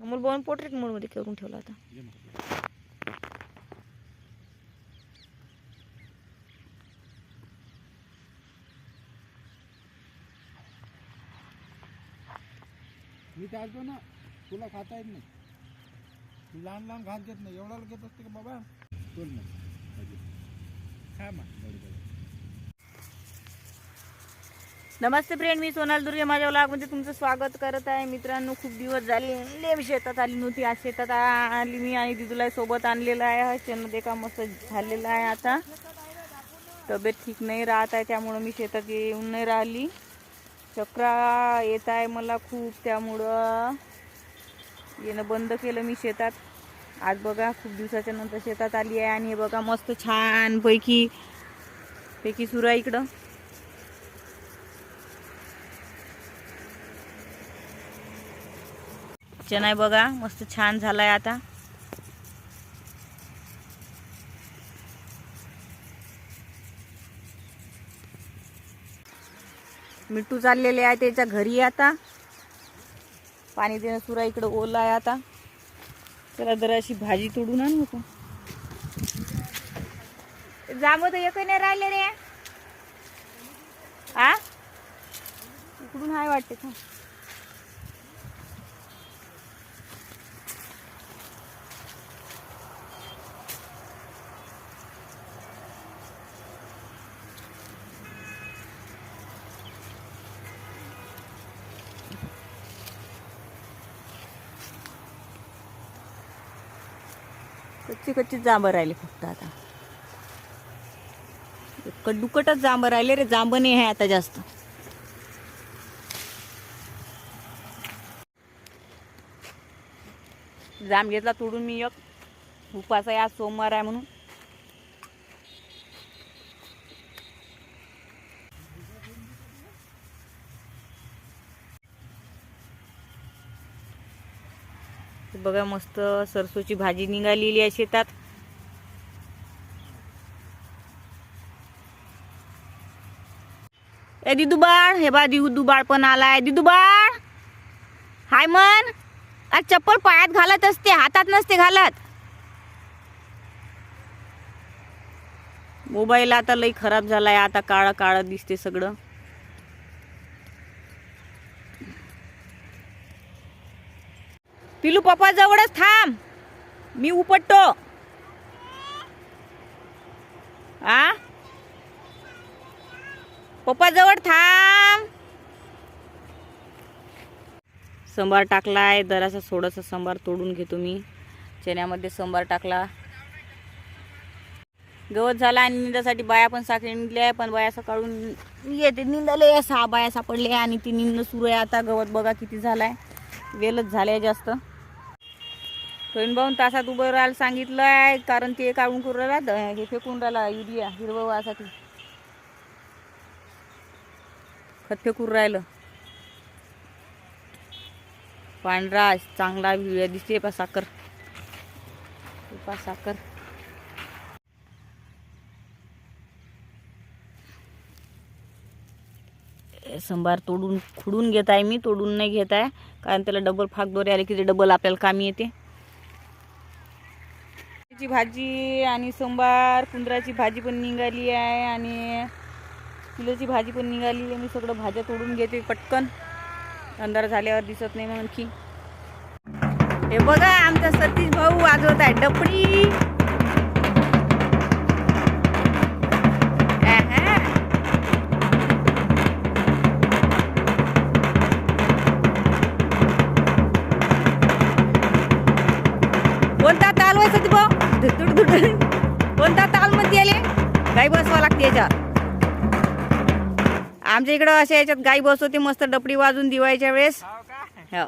अमोल भाऊन पोर्ट्रेट मोडमध्ये करून ठेवला आता मी काय ना तुला खाता येत नाही. तू लहान लहान घात घेत नाही. एवढा घेत असते का बाबा? बोल मग. खा मग. नमस्ते फ्रेंड मी सोनाल दुर्गे. माझ्या ब्लॉगमध्ये म्हणजे तुमचं स्वागत करत आहे. मित्रांनो खूप दिवस झाले. लय मी शेतात आली नव्हती. आज शेतात आली मी आणि दिदूला सोबत आणलेलं आहे. शेणमध्ये का मस्त झालेलं आहे आता. तब्येत ठीक नाही राहत आहे त्यामुळं मी शेतात येऊन नाही राहिली. चक्रा येत आहे मला खूप त्यामुळं येणं बंद केलं मी शेतात. आज बघा खूप दिवसाच्या नंतर शेतात आली आहे आणि हे बघा मस्त छानपैकी पैकी सुरू आहे इकडं. चणाय बघा मस्त छान झालाय आता. मिठू चाललेले आहे त्याच्या घरी आता. पाणी देणं सुरा इकडं ओला आहे आता. चला जरा अशी भाजी तोडून आणू का? जांब तर एक नाही राहिले रे. आ? इकडून हाय वाटते का? कच्ची कच्ची जांभं राहिली फक्त आता. कडुकटच जांभं राहिले रे जांभं नाही आहे आता जास्त. जांब घेतला तोडून मी एक. उपास आहे आज सोमवार आहे म्हणून. बघा मस्त सरसोची भाजी निघालेली आहे शेतात. ए दिदुबाळ हे बा दिदू दुबाळ पण आलाय. दिदुबाळ हाय मन आज चप्पल पायात घालत असते हातात नसते घालत. मोबाईल आता लई खराब झालाय आता काळं काळं दिसते सगळं. पिलू पप्पा जवळच थांब. मी उपटतो. आ? पप्पा जवळ थांब. संबार टाकलाय. जरासा थोडासा सांबार तोडून घेतो मी. चण्यामध्ये सांबार टाकला. गवत झाला आणि निंदासाठी बाया पण साखळी निघल्या आहे पण बाया सकाळून येते. निंदाले सहा बाया सापडले आणि ती निंद सुरू आहे. आता गवत बघा किती झालाय. वेलच झालंय जास्त. टोईन भाऊन तासात उभं राहायला सांगितलं आहे कारण ते काढून करून राहिला हे फेकून राहिला युरिया हिरवं व्हायसाठी. खत फेकून राहिलं. पांढरा चांगला युरिया दिसते पा साखर. पा साखर. संभार तोडून खुडून घेत आहे मी तोडून नाही घेत आहे कारण त्याला डबल फाक दोरे आले की ते डबल आपल्याला कामी येते. ची भाजी आणि सोमवार कुंदराची भाजी पण निघाली आहे आणि किलोची भाजी पण निघाली आहे. मी सगळं भाज्या तोडून घेते पटकन. अंधार झाल्यावर दिसत नाही मग आणखी. हे बघा आमचा सतीश भाऊ वाजवत आहे. डपडी. कोणता ताल वय सती भाऊ? धुटुड धुटुड कोणता ताल मध्ये आले? गाई बसवा लागते याच्यात. आमच्या इकडं अशा याच्यात गाई बसवते मस्त डपडी वाजून दिवाळीच्या वेळेस. हो.